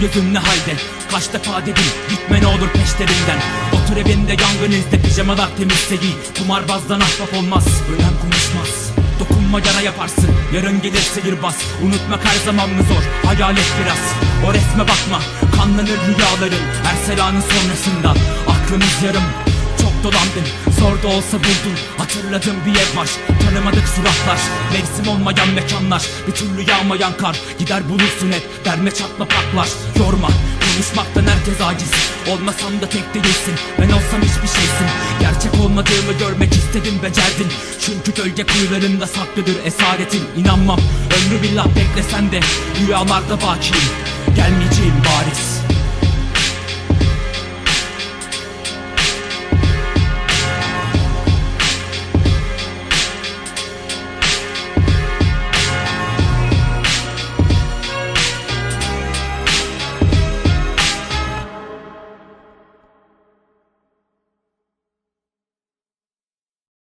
gözüm ne halde? Kaç defa dedim gitme ne olur peşlerinden. Otur evinde yangın izle pijamalar temizse giy Kumarbazdan ahbap olmaz ölen konuşmaz. Dokunma yara yaparsın yarın gelir sihirbaz Unutmak her zaman mı zor? Hayal et biraz. O resme bakma kanlanır rüyaların Her selanın sonrasında aklımız yarım çok dolandın Zor da olsa buldun Hatırladığım bir ev var. Tanımadık suratlar Mevsim olmayan mekanlar. Bir türlü yağmayan kar. Gider bulursun hep. Derme çatma paklar Yorma. Konuşmaktan herkes aciz. Olmasam da tek değilsin. Ben olsam hiçbir şeysin. Gerçek olmadığımı görmek istedim becerdin. Çünkü gölge kuyularında saklıdır esaretin. İnanmam. Ömrü billah beklesen de Rüyalarda bakiyim Gelmeyeceğim bariz